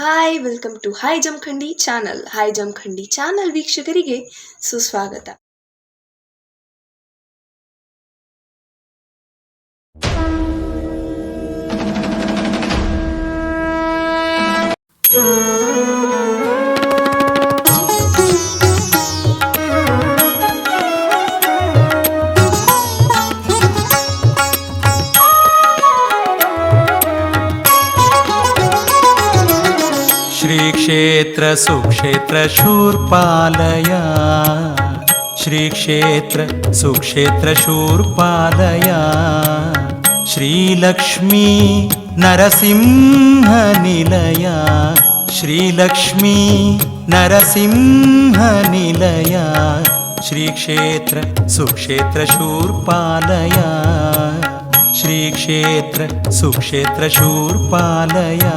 Hi welcome to hi Jamkhandi channel hi Jamkhandi channel ವೀಕ್ಷಕರಿಗೆ ಸುಸ್ವಾಗತ. श्रीक्षेत्र सुक्षेत्र शूर्पालय। श्रीक्षेत्र सुक्षेत्र शूर्पालय। श्रीलक्ष्मी नरसिंहनिलय। श्रीलक्ष्मी नरसिंहनिलय। श्रीक्षेत्र सुक्षेत्र शूर्पालय। श्रीक्षेत्र सुक्षेत्र शूर्पालय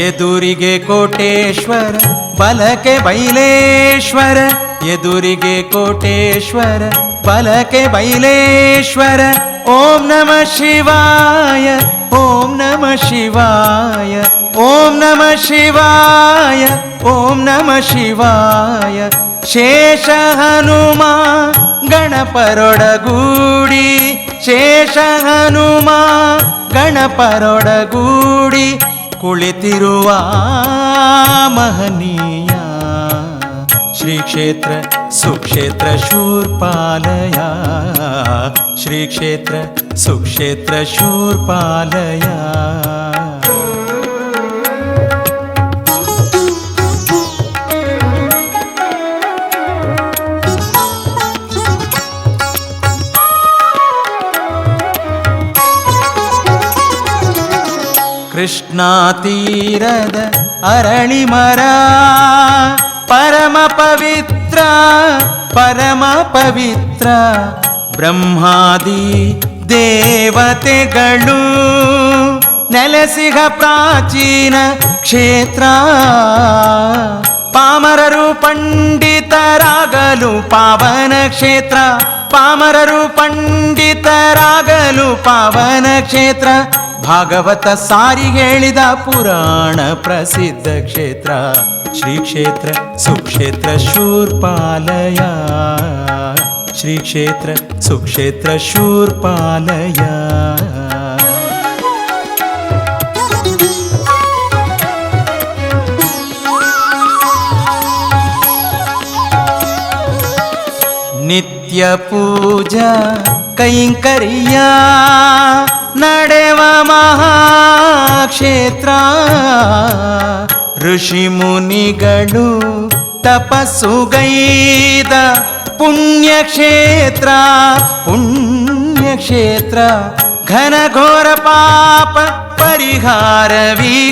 ಎದುರಿಗೆ ಕೋಟೇಶ್ವರ ಬಲಕೆ ಬೈಲೇಶ್ವರ ಎದುರಿಗೆ ಕೋಟೇಶ್ವರ ಬಲಕೆ ಬೈಲೇಶ್ವರ ಓಂ ನಮ ಶಿವಾಯ ಓಂ ನಮ ಶಿವಾಯ ಓಂ ನಮ ಶಿವಾಯ ಓಂ ನಮ ಶಿವಾಯ ಶೇಷ ಹನುಮ ಗಣಪರೊಡಗೂಡಿ ಶೇಷ ಹನುಮ ಗಣಪರೊಡಗೂಡಿ ಕುಳಿತಿರುವ ಮಹನೀಯ ಶ್ರೀ ಕ್ಷೇತ್ರ ಸುಕ್ಷೇತ್ರ ಶೂರ್ಪಾಲಯ ಶ್ರೀ ಕ್ಷೇತ್ರ ಕೃಷ್ಣ ತೀರದ ಅರಳಿ ಮರ ಪರಮ ಪವಿತ್ರ ಪರಮ ಪವಿತ್ರ ಬ್ರಹ್ಮಾದಿ ದೇವತೆಗಳು. ನೆಲೆಸಿಗ ಪ್ರಾಚೀನ ಕ್ಷೇತ್ರ. ಪಾಮರರು ಪಂಡಿತರಾಗಲು ಪಾವನ ಕ್ಷೇತ್ರ. ಪಾಮರರು ಪಂಡಿತರಾಗಲು ಪಾವನ ಕ್ಷೇತ್ರ. ಭಾಗವತ ಸಾರಿ ಹೇಳಿದ ಪುರಾಣ ಪ್ರಸಿದ್ಧ ಕ್ಷೇತ್ರ, ಶ್ರೀ ಕ್ಷೇತ್ರ ಸುಕ್ಷೇತ್ರ ಶೂರ್ಪಾಲಯ. ಶ್ರೀ ಕ್ಷೇತ್ರ ಸುಕ್ಷೇತ್ರ ಶೂರ್ಪಾಲಯ. ನಿತ್ಯ ಪೂಜಾ ಕೈಂಕರ್ಯ. ನಡೆವ ಮಹಾಕ್ಷೇತ್ರ ಋಷಿ ಮುನಿಗಳು ತಪಸ್ಸುಗೈದ ಪುಣ್ಯಕ್ಷೇತ್ರ ಪುಣ್ಯಕ್ಷೇತ್ರ ಘನಘೋರ ಪಾಪ ಪರಿಹಾರ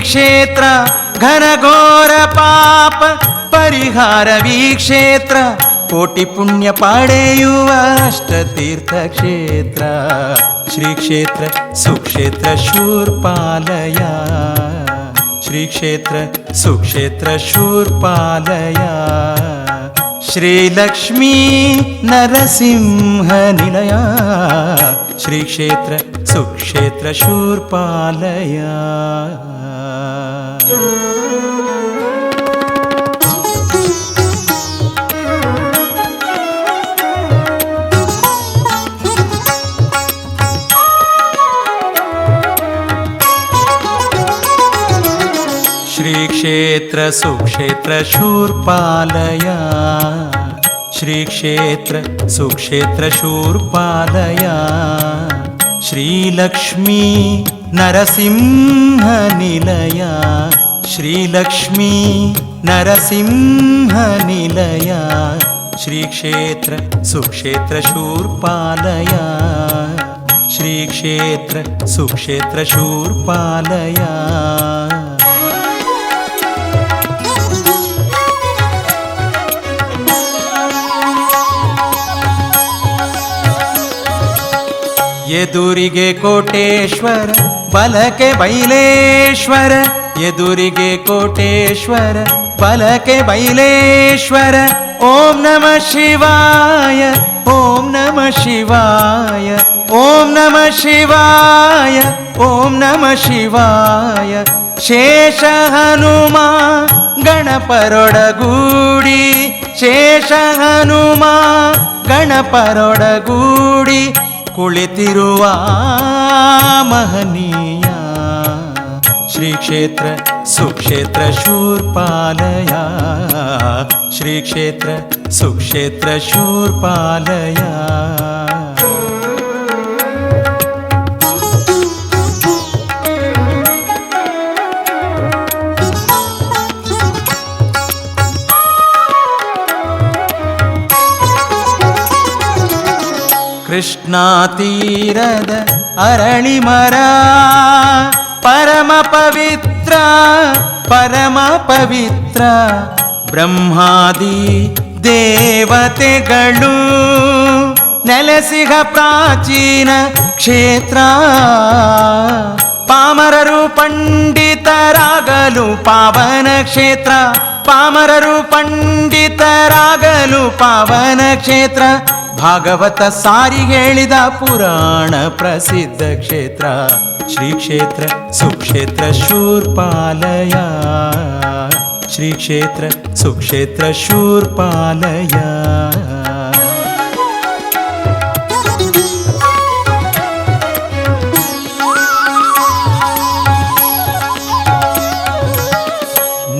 ಕ್ಷೇತ್ರ ಘನಘೋರ ಪಾಪ ಪರಿಹಾರ ಕ್ಷೇತ್ರ ಕೋಟಿ ಪುಣ್ಯ ಪಡೆಯುವ ಅಷ್ಟತೀರ್ಥ ಕ್ಷೇತ್ರ ಶ್ರೀ ಕ್ಷೇತ್ರ ಸುಕ್ಷೇತ್ರ ಶೂರ್ಪಾಲಯ ಶ್ರೀ ಕ್ಷೇತ್ರ ಸುಕ್ಷೇತ್ರ ಶೂರ್ಪಾಲಯ ಶ್ರೀಲಕ್ಷ್ಮೀ ನರಸಿಂಹ ನಿಲಯ ಶ್ರೀ ಕ್ಷೇತ್ರ श्रीक्षेत्र सुक्षेत्र शूर्पालय। श्रीक्षेत्र सुक्षेत्र शूर्पालय। श्रीलक्ष्मी नरसिंहनिलय श्रीलक्ष्मी नरसिंहनिलय श्रीक्षेत्र सुक्षेत्र शूर्पालय। श्रीक्षेत्र सुक्षेत्र शूर्पालय ಎದುರಿಗೆ ಕೋಟೇಶ್ವರ ಬಲಕೆ ಬೈಲೇಶ್ವರ ಎದುರಿಗೆ ಕೋಟೇಶ್ವರ ಬಲಕೆ ಬೈಲೇಶ್ವರ ಓಂ ನಮ ಶಿವಾಯ ಓಂ ನಮ ಶಿವಾಯ ಓಂ ನಮ ಶಿವಾಯ ಓಂ ನಮ ಶಿವಾಯ ಶೇಷ ಹನುಮ ಗಣಪರೊಡಗೂಡಿ ಶೇಷ ಹನುಮ ಗಣಪರೊಡಗೂಡಿ ಕುಳಿತಿರುವ ಮಹನೀಯ ಶ್ರೀ ಕ್ಷೇತ್ರ ಸುಕ್ಷೇತ್ರ ಶೂರ್ಪಾಲಯ ಶ್ರೀ ಕ್ಷೇತ್ರ ಸುಕ್ಷೇತ್ರ ಶೂರ್ಪಾಲಯ ಕೃಷ್ಣಾ ತೀರದ ಅರಳಿಮರ. ಪರಮ ಪವಿತ್ರ ಪರಮ ಪವಿತ್ರ ಬ್ರಹ್ಮಾದಿ ದೇವತೆಗಳು. ನೆಲೆಸಿಗ ಪ್ರಾಚೀನ ಕ್ಷೇತ್ರ. ಪಾಮರರು ಪಂಡಿತರಾಗಲು ಪಾವನ ಕ್ಷೇತ್ರ. ಪಾಮರರು ಪಂಡಿತರಾಗಲು ಪಾವನ ಕ್ಷೇತ್ರ. ಭಾಗವತ ಸಾರಿ ಹೇಳಿದ ಪುರಾಣ ಪ್ರಸಿದ್ಧ ಕ್ಷೇತ್ರ ಶ್ರೀ ಕ್ಷೇತ್ರ ಸುಕ್ಷೇತ್ರ ಶೂರ್ಪಾಲಯ. ಶ್ರೀ ಕ್ಷೇತ್ರ ಸುಕ್ಷೇತ್ರ ಶೂರ್ಪಾಲಯ.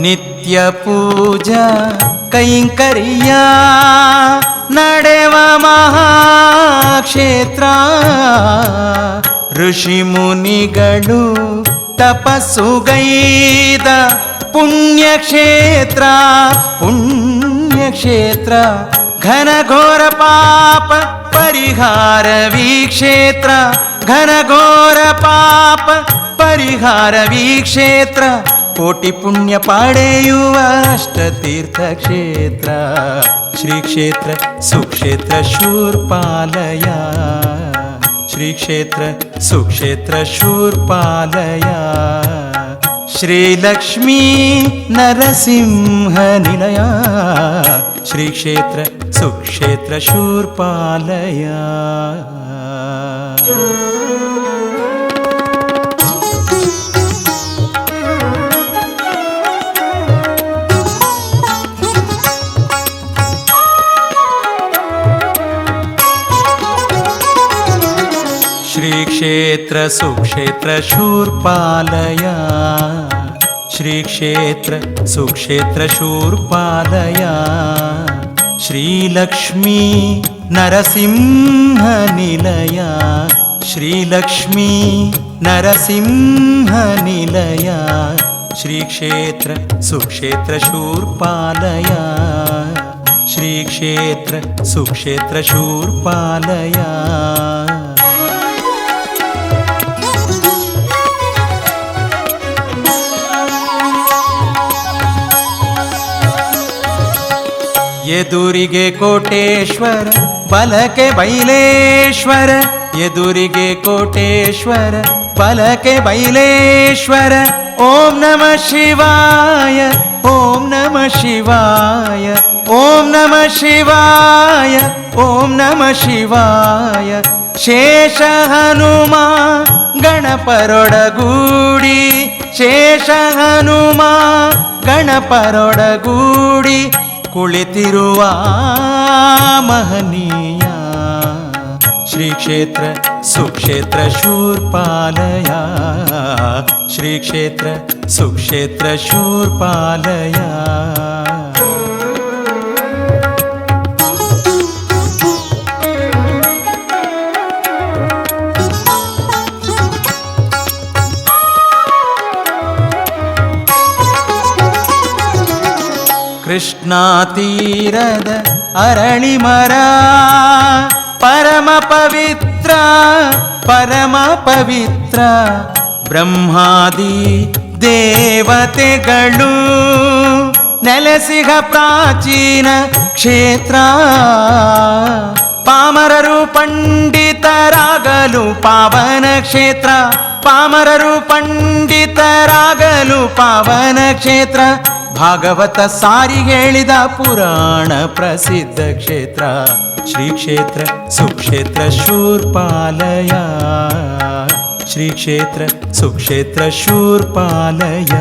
ನಿತ್ಯ ಪೂಜಾ ಕೈಂಕರ್ಯ. ನಡೆವ ಮಹಾಕ್ಷೇತ್ರ ಋಷಿ ಮುನಿಗಳು ತಪಸ್ಸುಗೈದ ಪುಣ್ಯಕ್ಷೇತ್ರ ಪುಣ್ಯಕ್ಷೇತ್ರ ಘನಘೋರ ಪಾಪ ಪರಿಹಾರವೀ ಕ್ಷೇತ್ರ ಘನಘೋರ ಪಾಪ ಪರಿಹಾರವೀ ಕ್ಷೇತ್ರ ಕೋಟಿ ಪುಣ್ಯ ಪಡೆಯುವ ಅಷ್ಟತೀರ್ಥ ಕ್ಷೇತ್ರ ಶ್ರೀ ಕ್ಷೇತ್ರ ಸುಕ್ಷೇತ್ರ ಶೂರ್ಪಾಲಯ ಶ್ರೀ ಕ್ಷೇತ್ರ ಸುಕ್ಷೇತ್ರ ಶೂರ್ಪಾಲಯ ಶ್ರೀಲಕ್ಷ್ಮೀ ನರಸಿಂಹ ನಿಲಯ ಶ್ರೀ क्षेत्र शूर्पालया। श्रीक्षेत्र सुक्षेत्र शूर्पालया। श्रीलक्ष्मी नरसिंहनिलया श्रीलक्ष्मी नरसिंहनिलया श्रीक्षेत्र सुक्षेत्र शूर्पालया। श्रीक्षेत्र सुक्षेत्र शूर्पालया। ಎದುರಿಗೆ ಕೋಟೇಶ್ವರ ಬಲಕೆ ಬೈಲೇಶ್ವರ ಎದುರಿಗೆ ಕೋಟೇಶ್ವರ ಬಲಕೆ ಬೈಲೇಶ್ವರ ಓಂ ನಮ ಶಿವಾಯ ಓಂ ನಮ ಶಿವಾಯ ಓಂ ನಮ ಶಿವಾಯ ಓಂ ನಮ ಶಿವಾಯ ಶೇಷ ಹನುಮ ಗಣಪರೊಡಗೂಡಿ ಶೇಷ ಹನುಮ ಗಣಪರೊಡಗೂಡಿ ಕುಳಿತಿರುವ ಮಹನೀಯ ಶ್ರೀ ಕ್ಷೇತ್ರ ಸುಕ್ಷೇತ್ರ ಶೂರ್ಪಾಲಯ ಶ್ರೀ ಕ್ಷೇತ್ರ ಸುಕ್ಷೇತ್ರ ಶೂರ್ಪಾಲಯ ಕೃಷ್ಣಾ ತೀರದ ಅರಳಿ ಮರ, ಪರಮ ಪವಿತ್ರ ಪರಮ ಪವಿತ್ರ ಬ್ರಹ್ಮಾದಿ ದೇವತೆಗಳು. ನೆಲೆಸಿಗ ಪ್ರಾಚೀನ ಕ್ಷೇತ್ರ, ಪಾಮರರು ಪಂಡಿತರಾಗಲು ಪಾವನ ಕ್ಷೇತ್ರ, ಪಾಮರರು ಪಂಡಿತರಾಗಲು ಪಾವನ ಕ್ಷೇತ್ರ ಭಾಗವತ ಸಾರಿ ಹೇಳಿದ ಪುರಾಣ ಪ್ರಸಿದ್ಧ ಕ್ಷೇತ್ರ ಶ್ರೀ ಕ್ಷೇತ್ರ ಸುಕ್ಷೇತ್ರ ಶೂರ್ಪಾಲಯ. ಶ್ರೀ ಕ್ಷೇತ್ರ ಸುಕ್ಷೇತ್ರ ಶೂರ್ಪಾಲಯ.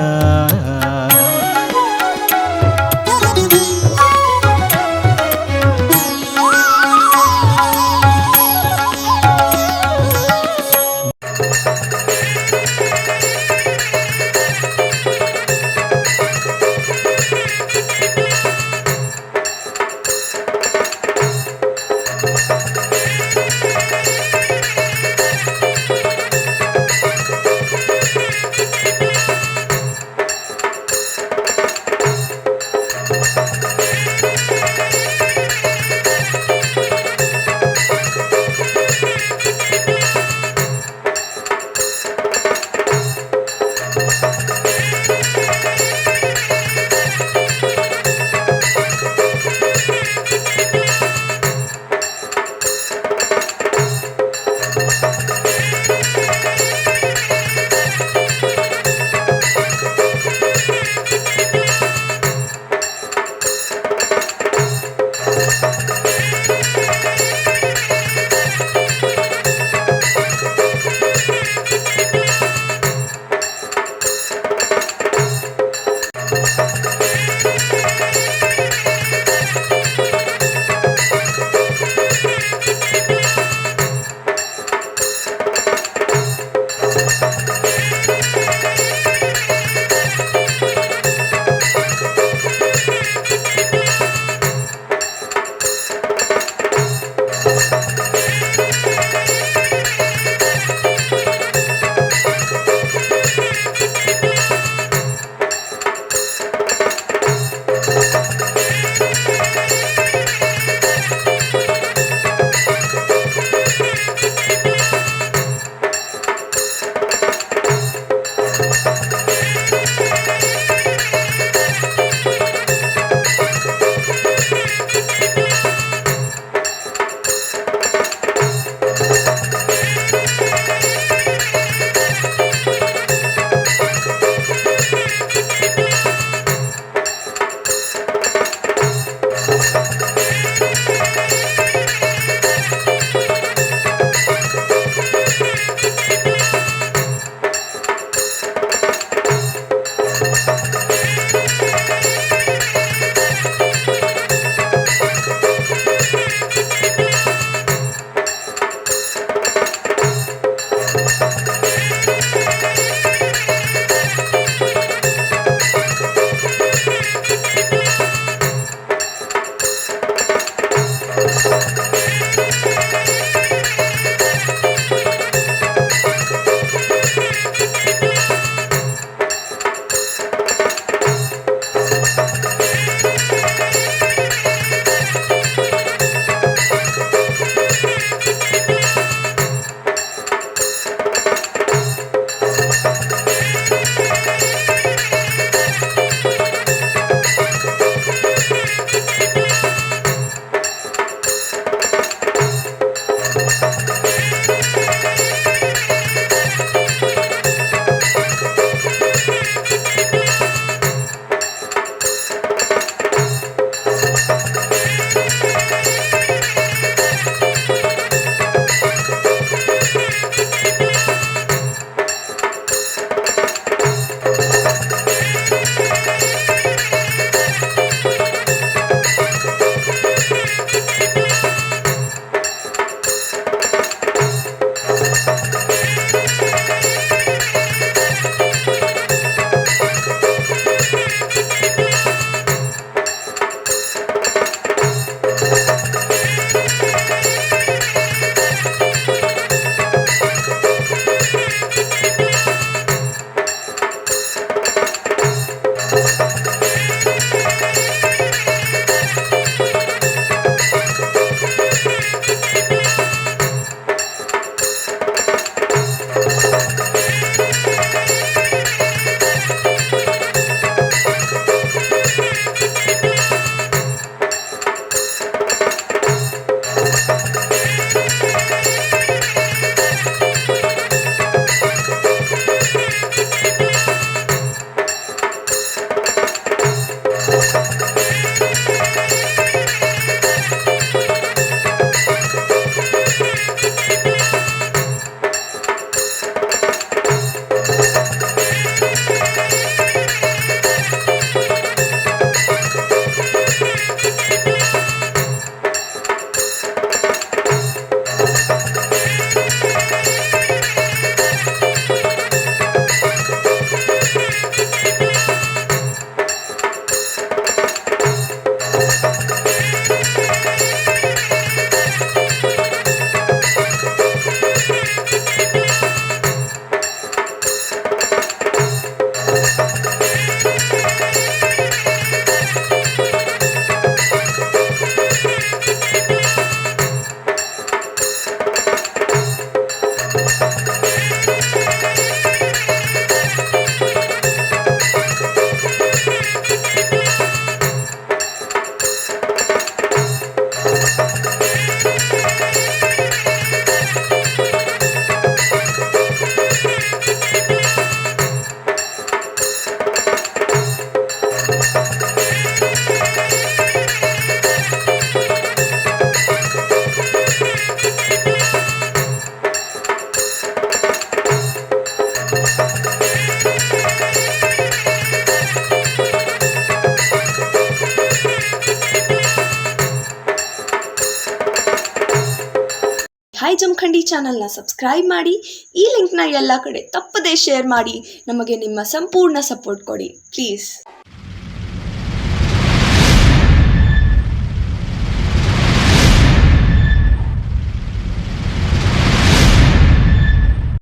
ಚಾನಲ್ನ ಸಬ್ಸ್ಕ್ರೈಬ್ ಮಾಡಿ, ಈ ಲಿಂಕ್ನ ಎಲ್ಲ ಕಡೆ ತಪ್ಪದೇ ಶೇರ್ ಮಾಡಿ, ನಮಗೆ ನಿಮ್ಮ ಸಂಪೂರ್ಣ ಸಪೋರ್ಟ್ ಕೊಡಿ. ಪ್ಲೀಸ್